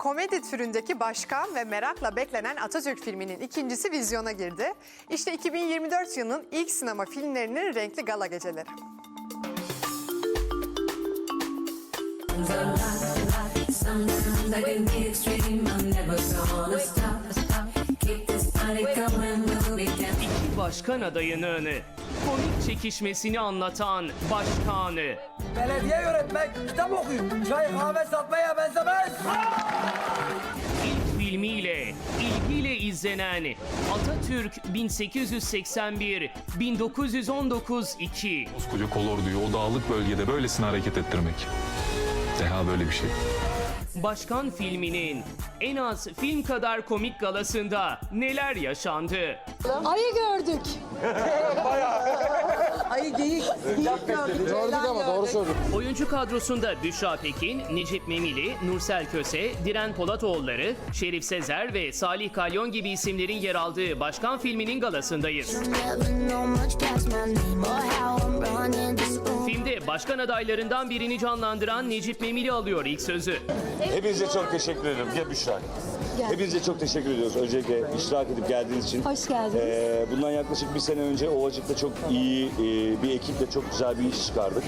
Komedi türündeki başkan ve merakla beklenen Atatürk filminin ikincisi vizyona girdi. İşte 2024 yılının ilk sinema filmlerinin renkli gala geceleri. Sometimes I can be extreme. I'm never gonna stop. Keep this party going. We'll be dancing. Başkan adayının komik çekişmesini anlatan başkanı. Belediye yönetmek, kitap okuyup çay kahve satmaya benzemez. İlk filmiyle ilgiyle izlenen Atatürk 1881 1919 2 Koskoca kolorduyu o dağlık bölgede böylesine hareket ettirmek. Deha böyle bir şey. Başkan filminin en az film kadar komik galasında neler yaşandı? Ayı gördük. Ayı geyik. Geyik gördük. Gördük ama doğru söylüyorsun. Oyuncu kadrosunda Büşra Pekin, Necip Memili, Nursel Köse, Diren Polatoğulları, Şerif Sezer ve Salih Kalyon gibi isimlerin yer aldığı Başkan filminin galasındayız. Filmde başkan adaylarından birini canlandıran Necip Memili alıyor ilk sözü. Hepinize çok teşekkür ederim. Gel Büşra. Hepinize çok teşekkür ediyoruz. Öncelikle iştirak edip geldiğiniz için. Hoş geldiniz. Ee, bundan yaklaşık bir sene önce Ovacık'ta çok iyi e, bir ekiple çok güzel bir iş çıkardık.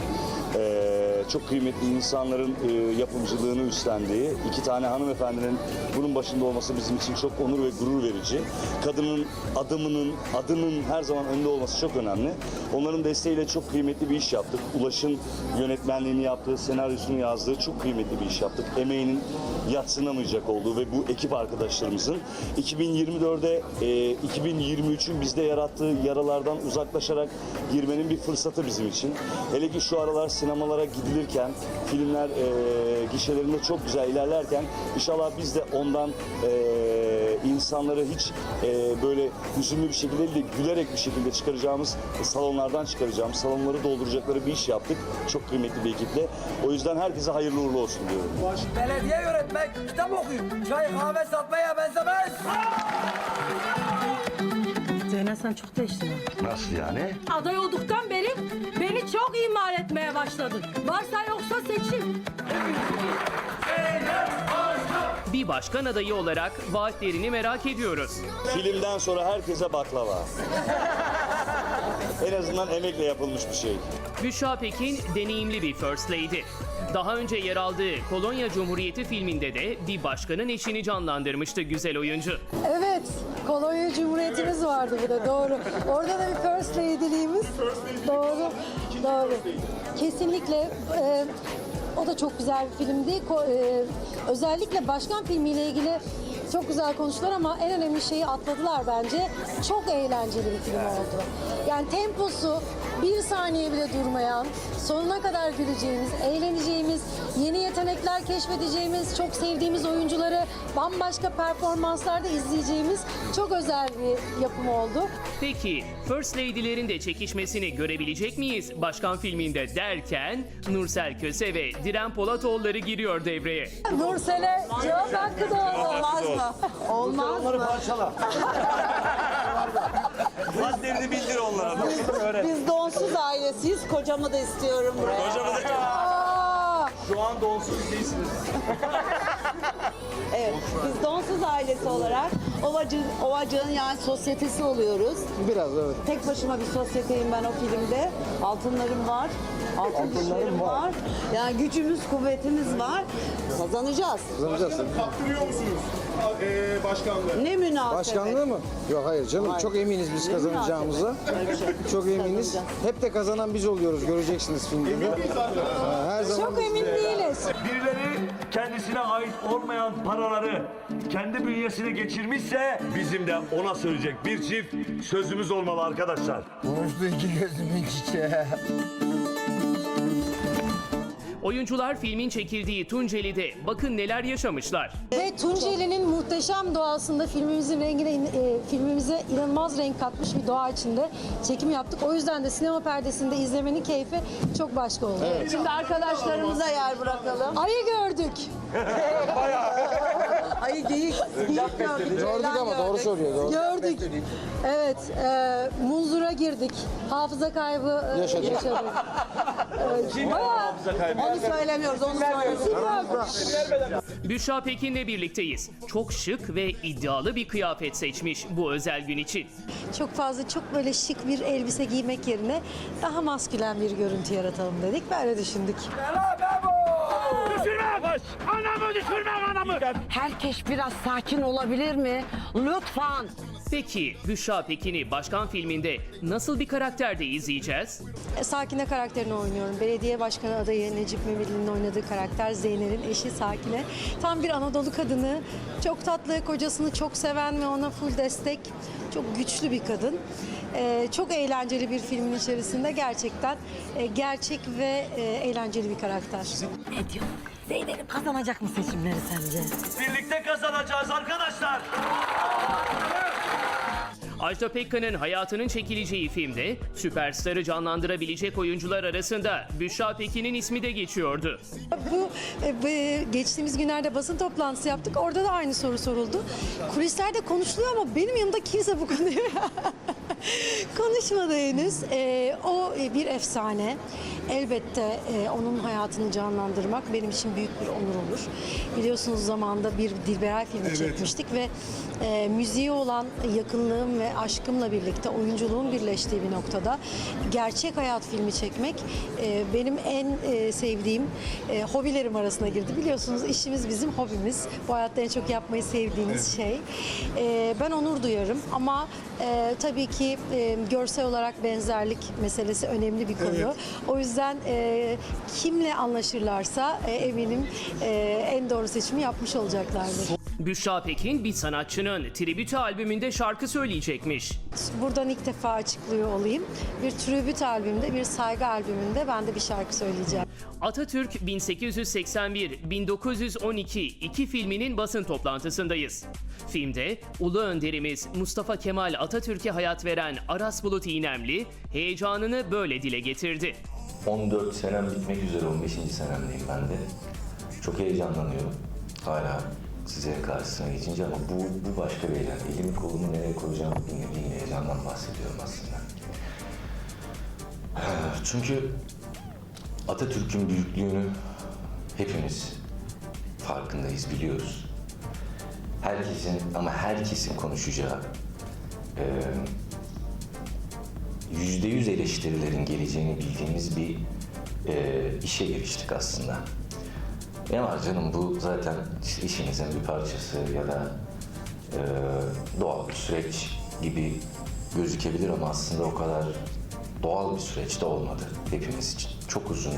Ee, çok kıymetli insanların e, yapımcılığını üstlendiği iki tane hanımefendinin bunun başında olması bizim için çok onur ve gurur verici. Kadının adımının, adının her zaman önde olması çok önemli. Onların desteğiyle çok kıymetli bir iş yaptık. Ulaş'ın yönetmenliğini yaptığı, senaryosunu yazdığı çok kıymetli bir iş yaptık. Emeğinin yatsınamayacak olduğu ve bu ekip arkadaşlarımızın 2024'de e, 2023'ün bizde yarattığı yaralardan uzaklaşarak girmenin bir fırsatı bizim için. Hele ki şu aralar sinemalara gidilirken, filmler e, gişelerinde çok güzel ilerlerken inşallah biz de ondan e, insanları hiç e, böyle hüzünlü bir şekilde değil de gülerek bir şekilde çıkaracağımız salonlardan çıkaracağımız, salonları dolduracakları bir iş yaptık. Çok kıymetli bir ekiple. O yüzden herkese hayırlı uğurlu olsun diyorum. Belediye yönetmek, kitap okuyup çay kahve satmaya benzemez. Sen çok değiştin ha. Nasıl yani? Aday olduktan beri beni çok ihmal etmeye başladın. Varsa yoksa seçim. Bir başkan adayı olarak vaatlerini merak ediyoruz. Filmden sonra herkese baklava. en azından emekle yapılmış bir şey. Büşra Pekin deneyimli bir First Lady. Daha önce yer aldığı Kolonya Cumhuriyeti filminde de bir başkanın eşini canlandırmıştı güzel oyuncu. Evet. Kolonya Cumhuriyetimiz vardı bu da doğru. Orada da bir first lady'liğimiz. Doğru. Doğru. Kesinlikle e, o da çok güzel bir filmdi. Ko- e, özellikle başkan filmiyle ilgili çok güzel konuştular ama en önemli şeyi atladılar bence. Çok eğlenceli bir film oldu. Yani temposu bir saniye bile durmayan, sonuna kadar güleceğimiz, eğleneceğimiz, yeni yetenekler keşfedeceğimiz, çok sevdiğimiz oyuncuları bambaşka performanslarda izleyeceğimiz çok özel bir yapım oldu. Peki First Lady'lerin de çekişmesini görebilecek miyiz başkan filminde derken Nursel Köse ve Diren Polatoğulları giriyor devreye. Nursel'e cevap hakkı da Olmaz mı? Olmaz mı? Hadlerini bildir onlara. Biz donsuz ailesiyiz. Kocamı da istiyorum buraya. Hocamı da Aa, şu an donsuz değilsiniz. Evet. Biz donsuz ailesi olarak Ovacı, Ovacık'ın yani sosyetesi oluyoruz. Biraz evet. Tek başıma bir sosyeteyim ben o filmde. Altınlarım var. Altın dişlerim var. Yani gücümüz, kuvvetimiz var. Kazanacağız. Kaptırıyor musunuz eee başkanlığı? Ne münasebet. Başkanlığı mı? Yok hayır canım çok eminiz biz Ne kazanacağımıza. Çok eminiz. Kazanacağız. Hep de kazanan biz oluyoruz göreceksiniz filmde de. Ha, Her zaman Çok emin değiliz. Birileri kendisine ait olmayan paraları kendi bünyesine geçirmişse bizim de ona söyleyecek bir çift sözümüz olmalı arkadaşlar. konuştu iki gözümün çiçeği. Oyuncular filmin çekildiği Tunceli'de bakın neler yaşamışlar. Ve Tunceli'nin muhteşem doğasında filmimizin rengine, e, filmimize inanılmaz renk katmış bir doğa içinde çekim yaptık. O yüzden de sinema perdesinde izlemenin keyfi çok başka oldu. Şimdi arkadaşlarımıza yer bırakalım. Ayı gördük. Ayı geyik, geyik gördük. Gördük ama doğru söylüyor. Doğru. Gördük. Evet, e, munzura girdik. Hafıza kaybı e, Yaşadık. yaşadık. Evet, bayağı- Onu söylemiyoruz, onu söylüyoruz. Büşra Pekin'le birlikteyiz. Çok şık ve iddialı bir kıyafet seçmiş bu özel gün için. Çok fazla çok böyle şık bir elbise giymek yerine daha maskülen bir görüntü yaratalım dedik. Böyle düşündük. Herkes biraz sakin olabilir mi? Lütfen. Peki Büşra Pekin'i Başkan filminde nasıl bir karakterde izleyeceğiz? E, Sakine karakterini oynuyorum. Belediye başkanı adayı Necip Memeli'nin oynadığı karakter Zeynel'in eşi Sakine. Tam bir Anadolu kadını. Çok tatlı, kocasını çok seven ve ona full destek. Çok güçlü bir kadın. E, çok eğlenceli bir filmin içerisinde gerçekten e, gerçek ve e, eğlenceli bir karakter. Ne diyor? Zeynep kazanacak mı seçimleri sence? Birlikte kazanacağız arkadaşlar. Ajda Pekkan'ın hayatının çekileceği filmde süperstarı canlandırabilecek oyuncular arasında Büşra Pekin'in ismi de geçiyordu. Bu e, bu- geçtiğimiz günlerde basın toplantısı yaptık. Orada da aynı soru soruldu. Kulislerde konuşuluyor ama benim yanımda kimse bu konuyu konuşmadı henüz. E, o bir efsane. Elbette e, onun hayatını canlandırmak benim için büyük bir onur olur. Biliyorsunuz zamanında bir Dilberay filmi çekmiştik ve e, müziğe olan yakınlığım ve aşkımla birlikte oyunculuğun birleştiği bir noktada gerçek hayat filmi çekmek e, benim en e, sevdiğim e, hobilerim arasına girdi. Biliyorsunuz işimiz bizim hobimiz. Bu hayatta en çok yapmayı sevdiğimiz şey. E, ben onur duyarım ama e, tabii ki e, görsel olarak benzerlik meselesi önemli bir konu. O yüzden e, kimle anlaşırlarsa e, eminim e, en doğru seçimi yapmış olacaklardır. Büşra Pekin bir sanatçının tribütü albümünde şarkı söyleyecekmiş. Buradan ilk defa açıklıyor olayım. Bir tribüt albümde, bir saygı albümünde ben de bir şarkı söyleyeceğim. Atatürk 1881-1912 iki filminin basın toplantısındayız. Filmde Ulu Önderimiz Mustafa Kemal Atatürk'e hayat veren Aras Bulut İynemli heyecanını böyle dile getirdi. 14 senem bitmek üzere 15. senemdeyim ben de. Çok heyecanlanıyorum. Hala size karşısına geçince ama bu, bu başka bir heyecan. Elimi kolumu nereye koyacağımı bilmediğim heyecandan bahsediyorum aslında. Çünkü Atatürk'ün büyüklüğünü hepimiz farkındayız, biliyoruz. Herkesin ama herkesin konuşacağı e, yüzde yüz eleştirilerin geleceğini bildiğimiz bir e, işe giriştik aslında. Ne var canım bu zaten işimizin bir parçası ya da e, doğal bir süreç gibi gözükebilir ama aslında o kadar doğal bir süreç de olmadı hepimiz için. Çok uzun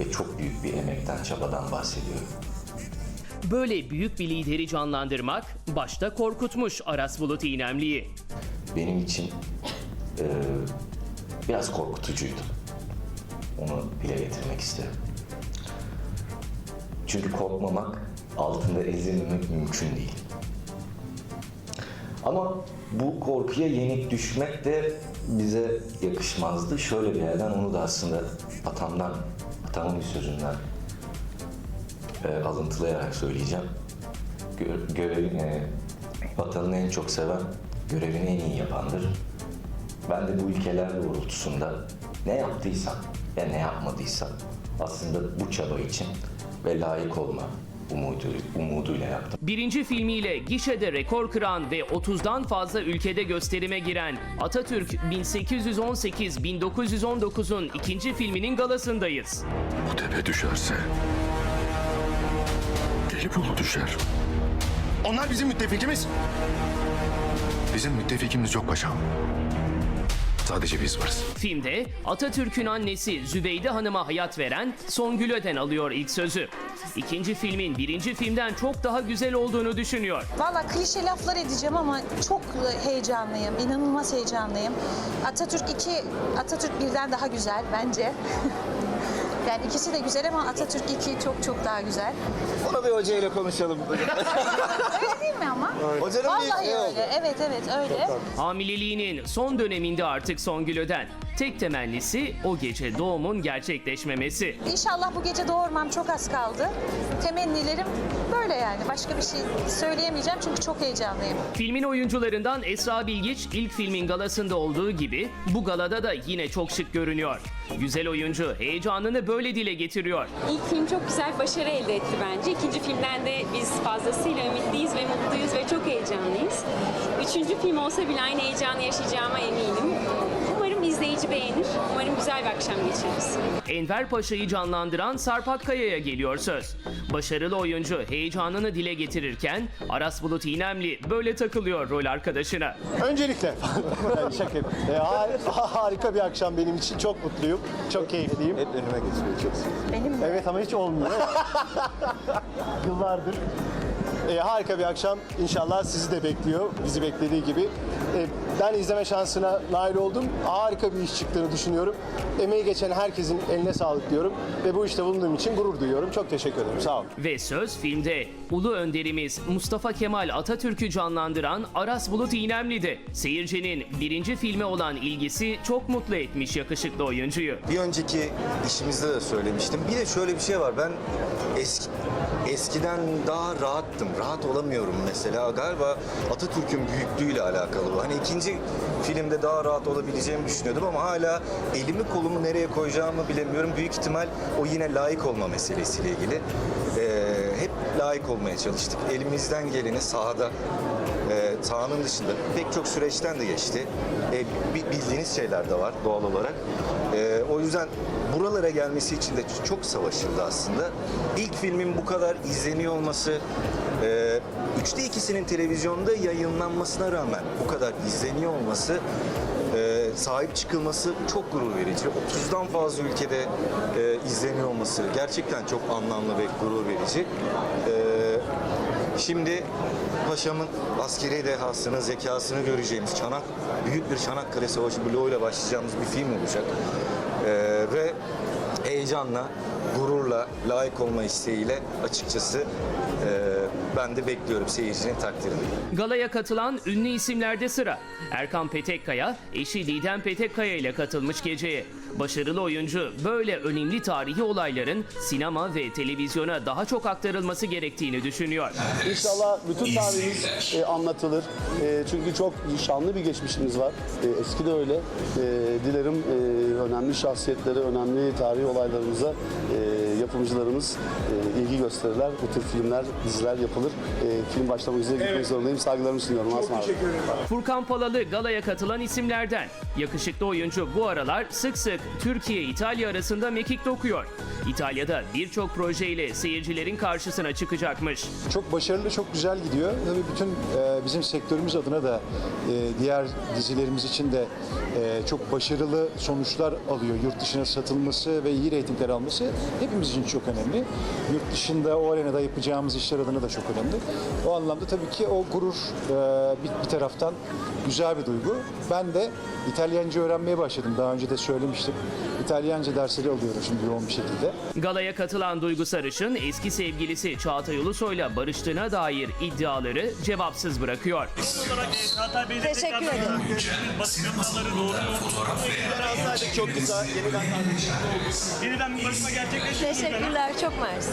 ve çok büyük bir emekten, çabadan bahsediyorum. Böyle büyük bir lideri canlandırmak başta korkutmuş Aras Bulut İynemli'yi. benim için e, biraz korkutucuydu. Onu dile getirmek isterim. Çünkü korkmamak, altında ezilmemek mümkün değil. Ama bu korkuya yenik düşmek de bize yakışmazdı. Şöyle bir yerden onu da aslında atamdan, atamın bir sözünden e, alıntılayarak söyleyeceğim. Gö- görevin, e, vatanını en çok seven, görevini en iyi yapandır. Ben de bu ilkeler doğrultusunda ne yaptıysam ya ne yapmadıysam aslında bu çaba için ve layık olma umudu, umuduyla yaptım. Birinci filmiyle gişede rekor kıran ve 30'dan fazla ülkede gösterime giren Atatürk 1818-1919'un ikinci filminin galasındayız. Bu tepe düşerse Gelibolu düşer. Onlar bizim müttefikimiz. Bizim müttefikimiz yok paşam. Sadece biz varız. Filmde Atatürk'ün annesi Zübeyde Hanım'a hayat veren Songül Öden alıyor ilk sözü. İkinci filmin birinci filmden çok daha güzel olduğunu düşünüyor. Valla klişe laflar edeceğim ama çok heyecanlıyım, inanılmaz heyecanlıyım. Atatürk 2, Atatürk birden daha güzel bence. yani ikisi de güzel ama Atatürk 2 çok çok daha güzel. Onu bir hocayla konuşalım. Öyle değil mi ama? Hocanın bir Vallahi şey oldu. öyle, evet evet öyle. Hamileliğinin son döneminde artık Songül Öden. Tek temennisi o gece doğumun gerçekleşmemesi. İnşallah bu gece doğurmam çok az kaldı. Temennilerim böyle yani. Başka bir şey söyleyemeyeceğim çünkü çok heyecanlıyım. Filmin oyuncularından Esra Bilgiç ilk filmin galasında olduğu gibi bu galada da yine çok şık görünüyor. Güzel oyuncu heyecanını böyle dile getiriyor. İlk film çok güzel başarı elde etti bence. İkinci filmden de biz fazlasıyla ümitliyiz ve mutluyuz ve çok heyecanlıyız. Üçüncü film olsa bile aynı heyecanı yaşayacağıma eminim. İzleyici beğenir. Umarım güzel bir akşam geçiririz. Enver Paşa'yı canlandıran Sarp Akkaya'ya geliyor söz. Başarılı oyuncu heyecanını dile getirirken Aras Bulut İynemli böyle takılıyor rol arkadaşına. Öncelikle şaka yapıyorum. E, har- harika bir akşam benim için. Çok mutluyum. Çok keyifliyim. Hep önüme geçiyor. Çok Benim mi? Evet ama hiç olmuyor. Yıllardır. E, harika bir akşam. İnşallah sizi de bekliyor. Bizi beklediği gibi. E, ben izleme şansına nail oldum. Harika bir iş çıktığını düşünüyorum. Emeği geçen herkesin eline sağlık diyorum. Ve bu işte bulunduğum için gurur duyuyorum. Çok teşekkür ederim. Sağ olun. Ve söz filmde ulu önderimiz Mustafa Kemal Atatürk'ü canlandıran Aras Bulut İynemli'de. Seyircinin birinci filme olan ilgisi çok mutlu etmiş yakışıklı oyuncuyu. Bir önceki işimizde de söylemiştim. Bir de şöyle bir şey var. Ben eski eskiden daha rahattım. Rahat olamıyorum mesela. Galiba Atatürk'ün büyüklüğüyle alakalı bu. Hani ikinci filmde daha rahat olabileceğimi düşünüyordum ama hala elimi kolumu nereye koyacağımı bilemiyorum. Büyük ihtimal o yine layık olma meselesiyle ilgili. Ee, hep layık olmaya çalıştık. Elimizden geleni sahada e, sahanın dışında pek çok süreçten de geçti. E, bi- bildiğiniz şeyler de var doğal olarak. E, o yüzden buralara gelmesi için de çok savaşıldı aslında. İlk filmin bu kadar izleniyor olması, e, üçte ikisinin televizyonda yayınlanmasına rağmen bu kadar izleniyor olması e, sahip çıkılması çok gurur verici. 30'dan fazla ülkede e, izleniyor olması gerçekten çok anlamlı ve gurur verici. E, Şimdi paşamın askeri dehasını, zekasını göreceğimiz Çanak, büyük bir Çanakkale Savaşı bloğuyla başlayacağımız bir film olacak. Ee, ve heyecanla, gururla, layık olma isteğiyle açıkçası e, ben de bekliyorum seyircinin takdirini. Galaya katılan ünlü isimlerde sıra. Erkan Petekkaya, eşi Didem Petekkaya ile katılmış geceye. Başarılı oyuncu böyle önemli tarihi olayların sinema ve televizyona daha çok aktarılması gerektiğini düşünüyor. İnşallah bütün tarihimiz e, anlatılır. E, çünkü çok şanlı bir geçmişimiz var. E, eski de öyle. E, dilerim e, önemli şahsiyetlere, önemli tarihi olaylarımıza e, yapımcılarımız e, ilgi gösterirler. Bu tür filmler, diziler yapılır. E, film başlamak üzere gitmek zorundayım. Saygılarımı sunuyorum. Çok teşekkür ederim. Furkan Palalı galaya katılan isimlerden. Yakışıklı oyuncu bu aralar sık sık Türkiye-İtalya arasında mekik dokuyor. İtalya'da birçok projeyle seyircilerin karşısına çıkacakmış. Çok başarılı, çok güzel gidiyor. Tabii bütün e, bizim sektörümüz adına da e, diğer dizilerimiz için de e, çok başarılı sonuçlar alıyor. Yurt dışına satılması ve iyi reytingler alması hepimiz için çok önemli. Yurt dışında o arenada yapacağımız işler adına da çok önemli. O anlamda tabii ki o gurur e, bir, bir taraftan güzel bir duygu. Ben de İtalyanca öğrenmeye başladım. Daha önce de söylemiştim. İtalyanca dersleri alıyorum şimdi yoğun bir şekilde. Galaya katılan Duygu Sarışın eski sevgilisi Çağatay Ulusoy'la barıştığına dair iddiaları cevapsız bırakıyor. Teşekkür ederim. Çok güzel. Yeniden Yeniden bir barışma gerçekleşti. Teşekkürler. Çok mersi.